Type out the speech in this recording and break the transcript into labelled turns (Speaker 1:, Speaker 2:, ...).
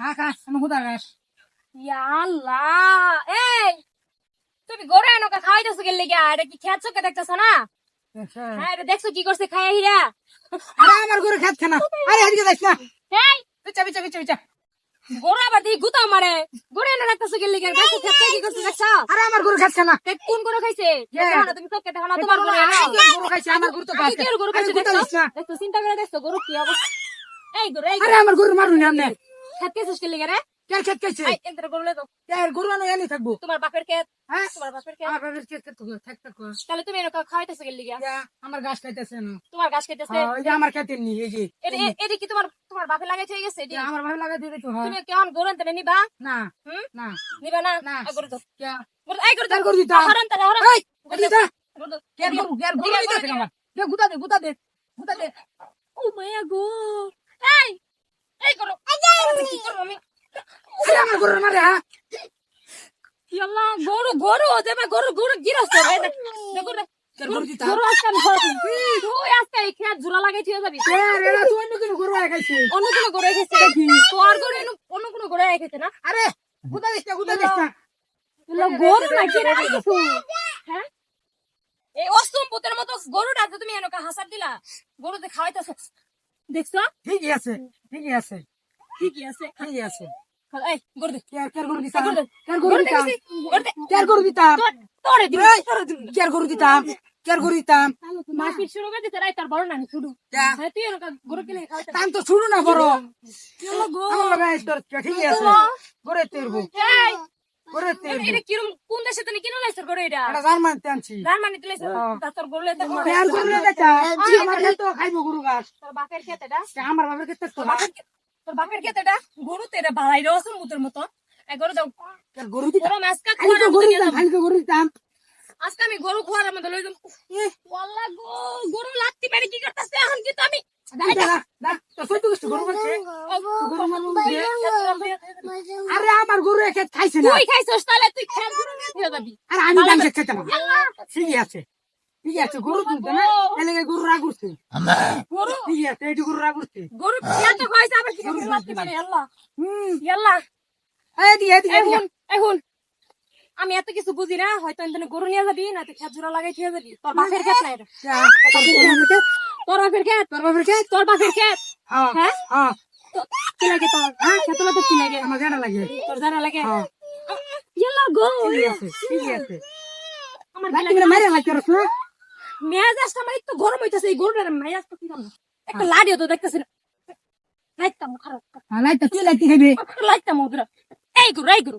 Speaker 1: খা খা আমি হুদা গাছ
Speaker 2: আল্লাহ এই তুমি গরু এনো কা খাওয়াইতেছো গেলে গিয়া এটা কি চোখে দেখতেছো না? হ্যাঁ এটা দেখছ কি করছে খাইয়া হিরা?
Speaker 1: আরে আমার গরু খেত খানা আরে না।
Speaker 2: এই মারে। গরু এনে রাখতেছো গেলে গিয়া দেখছ খেতে কি করছে দেখছ?
Speaker 1: আরে আমার গরু খেত খানা
Speaker 2: তে কোন গরু খাইছে? দেখো না তুমি চোখে দেখো না তোমার গরু
Speaker 1: গরু খাইছে আমার গরু তো খাইছে
Speaker 2: কি গরু খাইছে দেখছ?
Speaker 1: না।
Speaker 2: দেখছ চিন্তা করে দেখছ গরু কি অবস্থা? এই গরু
Speaker 1: আরে আমার গরু মারুন আমনে।
Speaker 2: খেত খেয়েছিস গেলে গিয়া রে?
Speaker 1: কে খেত
Speaker 2: এই এন্তরে গরু লে তো
Speaker 1: এর গরু আনো এনে থাকব।
Speaker 2: তোমার বাপের খেত।
Speaker 1: হ্যাঁ?
Speaker 2: তোমার বাপের খেত।
Speaker 1: আমার বাবার খেত তো থাক থাক
Speaker 2: তাহলে তুমি এনো খাওয়াইতেছো গেলে গিয়া
Speaker 1: আমার গাছ খাইতেছে না
Speaker 2: তোমার গাছ খাইতেছে?
Speaker 1: হ্যাঁ, ওই যে আমার খেতে নি এই যে।
Speaker 2: এটা কি তোমার তোমার বাপে লাগাই হয়ে গেছে এটা?
Speaker 1: আমার ভালো লাগা দিয়ে দেখো হ্যাঁ।
Speaker 2: তুমি কেমন গরু আনতে নিবা?
Speaker 1: না
Speaker 2: হুম?
Speaker 1: না।
Speaker 2: নিবা না?
Speaker 1: না।
Speaker 2: গরু তো
Speaker 1: কে
Speaker 2: গরু এই গরু তো
Speaker 1: কার গরু দিতাম?
Speaker 2: হরন তাহলে হরন
Speaker 1: এই গরু দিতা
Speaker 2: গরু
Speaker 1: কে গরু কে গরু দিতা আমার? দে গুতা দে গুতা দে গুতা দে।
Speaker 2: ও মায়া গো। এই এই গরু কি করব আমি?
Speaker 1: আমার গরু মারে হ্যাঁ?
Speaker 2: ইয়াল্লা গরু গরু দেবে গরু গরু গিরস্ত রে দেখো রে
Speaker 1: গরু
Speaker 2: আজকে আমি ধরছি। তুই আজকে এই খেত ঝুলা লাগাই থিয়ে যাবি?
Speaker 1: তুই অন্য কোনো গরু খাইছে
Speaker 2: অন্য কোনো গরু এসেছে তোর গরু অন্য কোনো গরু এসেছে না?
Speaker 1: আরে গুতা দিস না গুতা দিস না
Speaker 2: গরু না কি রে? হ্যাঁ? এই অষ্টম পুতের মতো গরুটা তুমি এনকা হাসার দিলা গরুতে খাওয়াইতেছ দেখছ?
Speaker 1: ঠিকই আছে ঠিকই আছে
Speaker 2: ঠিকই আছে।
Speaker 1: ঠিকই আছে।
Speaker 2: শুরু হ্যাঁ
Speaker 1: না ঠিকই আছে।
Speaker 2: এটা কিরম কোন দেশে তুমি কিনে লাইছর গরু এটা?
Speaker 1: এটা জার্মান
Speaker 2: তার
Speaker 1: আমার তো খাইবো গরু গাছ।
Speaker 2: তোর বাপের খেতে এটা?
Speaker 1: আমার বাবার ক্ষেত্রে
Speaker 2: তোর বাপের তোর বাপের খেতে এটা? গরু তেরে বাড়াই রসুন মুতের মতো এই গরু দাও।
Speaker 1: কে গরু দিতা
Speaker 2: গরু মাছকা
Speaker 1: খালি গরু
Speaker 2: মধ্যে
Speaker 1: খালি গরু দিতাম।
Speaker 2: আজকে আমি গরু খোয়ার মধ্যে লই যাম ওয়াল্লাহ গো গরু লাত্তি মেরে কি করতেছে এখন কিন্তু আমি
Speaker 1: দা দা তো সই তো কিছু গরু বলছে গরু মারবো দিয়ে। আরে খাইছে না?
Speaker 2: তুই খাইছস তাহলে তুই খেয়াল করে নিয়ে যাবি।
Speaker 1: আরে আমি গান খেতে না। ঠিকই আছে। ঠিকই আছে গরু তুলতে না? এলাকায় গরু রাগ উঠছে।
Speaker 2: গরু?
Speaker 1: ঠিকই আছে গরু রাগ উঠছে।
Speaker 2: গরু তো খাইছে আবার কি লাত্তি মেরে আল্লাহ।
Speaker 1: হুম।
Speaker 2: ইয়াল্লাহ
Speaker 1: এদিকে এদিকে এদিকে
Speaker 2: এখন এখন আমি এত কিছু বুঝি না হয়তো এখানে গরু নিয়ে যাবি না তুই খেত জোড়া লাগাই থিয়ে যাবি। তোর বাপের খেত না এটা। তোর বাপের খেত।
Speaker 1: তোর বাবার খেত
Speaker 2: তোর বাপের খেত
Speaker 1: হ্যাঁ
Speaker 2: হ্যাঁ?
Speaker 1: হ্যাঁ
Speaker 2: তো কি লাগে তোর হ্যাঁ খেত তো কি লাগে
Speaker 1: আমার জানা লাগে।
Speaker 2: তোর জানা লাগে।
Speaker 1: হ্যাঁ।
Speaker 2: ইয়াল্লাহ গো
Speaker 1: ঠিকই আছে আছে।
Speaker 2: আমার কি লাগে?
Speaker 1: মেরে লাগছে রস না
Speaker 2: আসতে আমার একটু গরম হইতেছে এই গরুটার মেয়াজ তো কিরম একটা লাড়িও তো দেখতেছি না লাইতাম খারাপ।
Speaker 1: লাইট কি লাইট খাইবে
Speaker 2: লাইতাম ওদের এই গরু এই গরু।